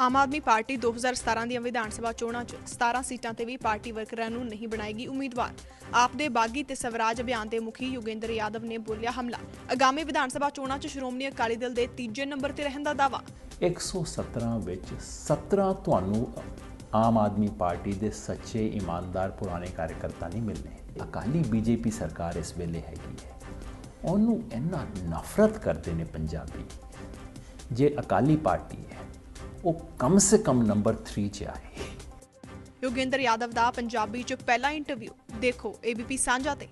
Aam Aadmi party 2017 ਦੀਆਂ ਵਿਧਾਨ ਸਭਾ ਚੋਣਾਂ 'ਚ 17 ਸੀਟਾਂ ਤੇ ਵੀ ਪਾਰਟੀ ਵਰਕਰਾਂ ਨੂੰ ਨਹੀਂ ਬਣਾਏਗੀ ਉਮੀਦਵਾਰ। ਆਪ ਦੇ ਬਾਗੀ ਤੇ ਸਵਰਾਜ ਅਭਿਆਨ ਦੇ ਮੁਖੀ ਯੋਗੇਂਦਰ ਯਾਦਵ ਨੇ ਬੋਲਿਆ ਹਮਲਾ। ਆਗਾਮੀ ਵਿਧਾਨ ਸਭਾ ਚੋਣਾਂ 'ਚ ਸ਼੍ਰੋਮਣੀ ਅਕਾਲੀ ਦਲ ਦੇ ਤੀਜੇ ਨੰਬਰ ਤੇ ਰਹਿਣ ਦਾ ਦਾਅਵਾ। 117 ਵਿੱਚ 17 ਤੁਹਾਨੂੰ ਆਮ ਆਦਮੀ ਪਾਰਟੀ ਦੇ ਸੱਚੇ, ਇਮਾਨਦਾਰ, ਪੁਰਾਣੇ ਕਾਰਜਕਰਤਾ ਨਹੀਂ ਮਿਲਨੇ ਅਕਾਲੀ ਬੀਜੇਪੀ ਸਰਕਾਰ ਇਸ ਵੇਲੇ ਹੈਗੀ ਹੈ। ਉਹਨੂੰ ਇੰਨਾ ਨਫ਼ਰਤ ਕਰਦੇ ਨੇ ਪੰਜਾਬੀ। ਜੇ ਅਕਾਲੀ ਪਾਰਟੀ ਉਹ ਕਮ ਸੇ ਕਮ ਨੰਬਰ 3 'ਚ ਆਏ। ਯੋਗੇਂਦਰ ਯਾਦਵ ਦਾ ਪੰਜਾਬੀ 'ਚ ਪਹਿਲਾ ਇੰਟਰਵਿਊ ਦੇਖੋ ਏਬੀਪੀ ਸਾਂਝਾ ਤੇ।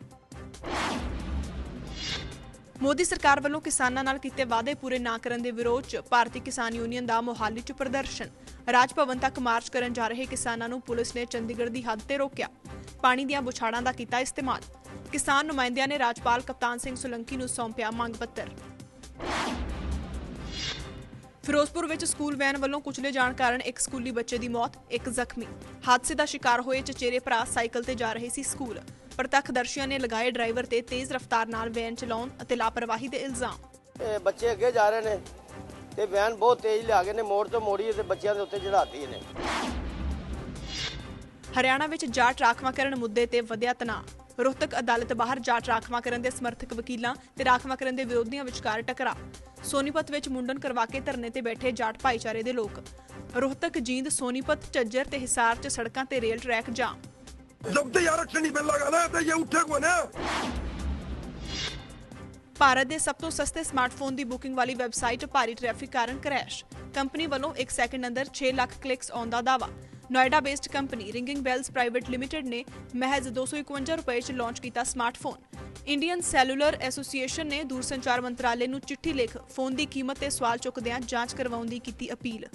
ਮੋਦੀ ਸਰਕਾਰ ਵੱਲੋਂ ਕਿਸਾਨਾਂ ਨਾਲ ਕੀਤੇ ਵਾਅਦੇ ਪੂਰੇ ਨਾ ਕਰਨ ਦੇ ਵਿਰੋਧ 'ਚ ਭਾਰਤੀ ਕਿਸਾਨ ਯੂਨੀਅਨ ਦਾ ਮੋਹਾਲੀ 'ਚ ਪ੍ਰਦਰਸ਼ਨ। ਰਾਜ ਭਵਨ ਤੱਕ ਮਾਰਚ ਕਰਨ ਜਾ ਰਹੇ ਕਿਸਾਨਾਂ ਨੂੰ ਪੁਲਿਸ ਨੇ ਚੰਡੀਗੜ੍ਹ ਦੀ ਹੱਦ ਤੇ ਰੋਕਿਆ। ਪਾਣੀ ਦੀਆਂ ਬੁਛਾੜਾਂ ਦਾ ਕੀਤਾ ਇਸਤੇਮਾਲ। ਕਿਸਾਨ ਨੁਮਾਇੰਦਿਆਂ ਨੇ ਰਾਜਪਾਲ ਕਪਤਾਨ ਸਿੰਘ ਸੁਲੰਕੀ ਨੂੰ ਸੌਂਪਿਆ ਮੰਗ ਪੱਤਰ। ਫਿਰੋਜ਼ਪੁਰ ਵਿੱਚ ਸਕੂਲ ਵੈਨ ਵੱਲੋਂ ਕੁਚਲੇ ਜਾਣ ਕਾਰਨ ਇੱਕ ਸਕੂਲੀ ਬੱਚੇ ਦੀ ਮੌਤ ਇੱਕ ਜ਼ਖਮੀ। ਹਾਦਸੇ ਦਾ ਸ਼ਿਕਾਰ ਹੋਏ ਚਚੇਰੇ ਭਰਾ ਸਾਈਕਲ ਤੇ ਜਾ ਰਹੇ ਸੀ ਸਕੂਲ। ਪ੍ਰਤੱਖਦਰਸ਼ੀਆਂ ਨੇ ਲਗਾਏ ਡਰਾਈਵਰ ਤੇ ਤੇਜ਼ ਰਫ਼ਤਾਰ ਨਾਲ ਵੈਨ ਚਲਾਉਣ ਅਤੇ ਲਾਪਰਵਾਹੀ ਦੇ ਇਲਜ਼ਾਮ। ਇਹ ਬੱਚੇ ਅੱਗੇ ਜਾ ਰਹੇ ਨੇ ਤੇ ਵੈਨ ਬਹੁਤ ਤੇਜ਼ ਲਿਆ ਕੇ ਨੇ ਮੋੜ ਤੋਂ ਮੋੜੀ ਤੇ ਬੱਚਿਆਂ ਦੇ ਉੱਤੇ ਚੜਾਤੀ ਇਹਨੇ। ਹਰਿਆਣਾ ਵਿੱਚ ਜਾਟ ਰਾਖਵਾਂਕਰਨ ਮੁੱਦੇ ਤੇ ਵਧਿਆ ਤਣਾਅ। ਰੋਹਤਕ ਅਦਾਲਤ ਬਾਹਰ ਜਾਟ ਰਾਖਵਾਂਕਰਨ ਦੇ ਸਮਰਥਕ ਵਕੀਲਾਂ ਤੇ ਰਾਖਵਾਂਕਰਨ ਦੇ ਵਿਰੋਧੀਆਂ ਵਿਚਕਾਰ ਟਕਰਾਅ। ਸੋਨੀਪਤ ਵਿੱਚ ਮੁੰਡਨ ਕਰਵਾ ਕੇ ਧਰਨੇ ਤੇ ਬੈਠੇ ਜਾਟ ਭਾਈਚਾਰੇ ਦੇ ਲੋਕ। ਰੋਹਤਕ ਜੀਂਦ ਸੋਨੀਪਤ ਝੱਜਰ ਤੇ ਹਿਸਾਰ 'ਚ ਸੜਕਾਂ ਤੇ ਰੇਲ ਟਰੈਕ ਜਾਮ। ਜਬ ਯਾਰ ਅੱਛਾ ਨਹੀਂ ਬਣ ਲਗਾਦਾ ਤੇ ਇਹ ਉੱਠੇ ਕੋ ਨਾ ਭਾਰਤ ਦੇ ਸਭ ਤੋਂ ਸਸਤੇ ਸਮਾਰਟਫੋਨ ਦੀ ਬੁਕਿੰਗ ਵਾਲੀ ਵੈਬਸਾਈਟ ਭਾਰੀ ਟ੍ਰੈਫਿਕ ਕਾਰਨ ਕ੍ਰੈਸ਼ ਕੰਪਨੀ ਵੱਲੋਂ 1 ਸੈਕਿੰਡ ਅੰਦਰ 6 ਲੱਖ ਕਲਿੱਕਸ ਆਉਣ ਦਾ Noida based company ringing bells private limited ਨੇ ਮਹਿਜ਼ 251 ਰੁਪਏ 'ਚ ਲਾਂਚ ਕੀਤਾ ਸਮਾਰਟਫੋਨ ਇੰਡੀਅਨ ਸੈਲੂਲਰ ਐਸੋਸੀਏਸ਼ਨ ਨੇ ਦੂਰਸੰਚਾਰ ਮੰਤਰਾਲੇ ਨੂੰ ਚਿੱਠੀ ਲਿਖ ਫੋਨ ਦੀ ਕੀਮਤ ਤੇ ਸਵਾਲ ਚੁੱਕਦਿਆਂ ਜਾਂਚ ਕਰਵਾਉਣ ਦੀ ਕੀਤੀ ਅਪੀਲ।